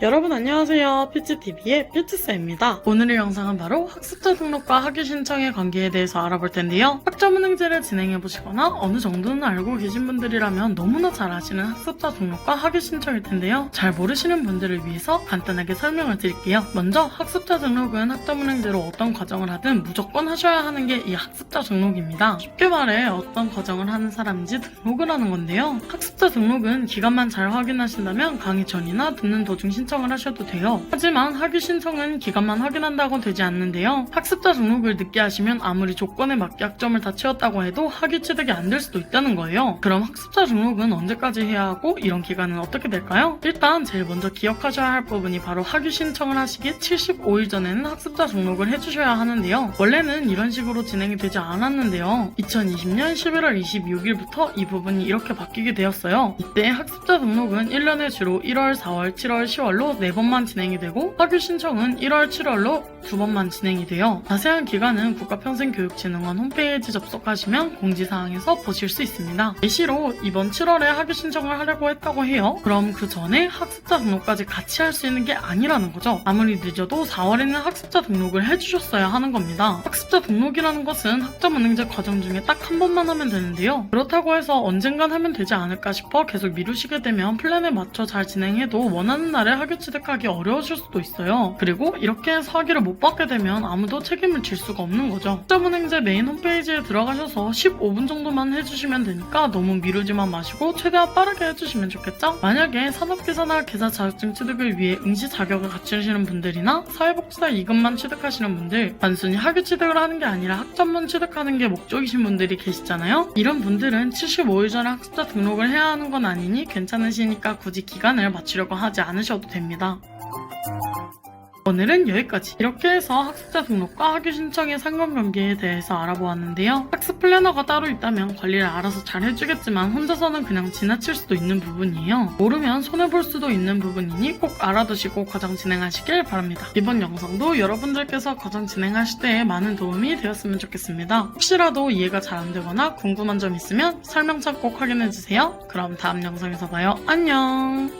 여러분 안녕하세요. 피치TV의 피치스입니다. 오늘의 영상은 바로 학습자 등록과 학위 신청의 관계에 대해서 알아볼 텐데요. 학점은행제를 진행해보시거나 어느 정도는 알고 계신 분들이라면 너무나 잘 아시는 학습자 등록과 학위 신청일 텐데요. 잘 모르시는 분들을 위해서 간단하게 설명을 드릴게요. 먼저 학습자 등록은 학점은행제로 어떤 과정을 하든 무조건 하셔야 하는 게 이 학습자 등록입니다. 쉽게 말해 어떤 과정을 하는 사람인지 등록을 하는 건데요. 학습자 등록은 기간만 잘 확인하신다면 강의 전이나 듣는 도중 신 청을 하셔도 돼요. 하지만 학위 신청은 기간만 확인한다고 되지 않는데요. 학습자 등록을 늦게 하시면 아무리 조건에 맞게 학점을 다 채웠다고 해도 학위 취득이 안 될 수도 있다는 거예요. 그럼 학습자 등록은 언제까지 해야 하고 이런 기간은 어떻게 될까요? 일단 제일 먼저 기억하셔야 할 부분이 바로 학위 신청을 하시기 75일 전에는 학습자 등록을 해주셔야 하는데요. 원래는 이런 식으로 진행이 되지 않았는데요. 2020년 11월 26일부터 이 부분이 이렇게 바뀌게 되었어요. 이때 학습자 등록은 1년에 주로 1월, 4월, 7월, 10월로 4번만 진행이 되고 학위 신청은 1월, 7월로 2번만 진행이 돼요. 자세한 기간은 국가평생교육진흥원 홈페이지 접속하시면 공지사항에서 보실 수 있습니다. 예시로 이번 7월에 학위 신청을 하려고 했다고 해요. 그럼 그 전에 학습자 등록까지 같이 할 수 있는 게 아니라는 거죠. 아무리 늦어도 4월에는 학습자 등록을 해주셨어야 하는 겁니다. 학습자 등록이라는 것은 학점은행제 과정 중에 딱 한 번만 하면 되는데요. 그렇다고 해서 언젠간 하면 되지 않을까 싶어 계속 미루시게 되면 플랜에 맞춰 잘 진행해도 원하는 날에 학위 취득하기 어려우실 수도 있어요. 그리고 이렇게 학위를 못 받게 되면 아무도 책임을 질 수가 없는 거죠. 학점은행제 메인 홈페이지에 들어가셔서 15분 정도만 해주시면 되니까 너무 미루지만 마시고 최대한 빠르게 해주시면 좋겠죠? 만약에 산업계산학 계사 자격증 취득을 위해 응시 자격을 갖추시는 분들이나 사회복지사 2급만 취득하시는 분들 단순히 학위 취득을 하는 게 아니라 학점만 취득하는 게 목적이신 분들이 계시잖아요? 이런 분들은 75일 전에 학습자 등록을 해야 하는 건 아니니 괜찮으시니까 굳이 기간을 맞추려고 하지 않으셔도 됩니다. 오늘은 여기까지. 이렇게 해서 학습자 등록과 학위 신청의 상관관계에 대해서 알아보았는데요. 학습 플래너가 따로 있다면 관리를 알아서 잘 해주겠지만 혼자서는 그냥 지나칠 수도 있는 부분이에요. 모르면 손해볼 수도 있는 부분이니 꼭 알아두시고 과정 진행하시길 바랍니다. 이번 영상도 여러분들께서 과정 진행하실 때 많은 도움이 되었으면 좋겠습니다. 혹시라도 이해가 잘 안 되거나 궁금한 점 있으면 설명창 꼭 확인해주세요. 그럼 다음 영상에서 봐요. 안녕!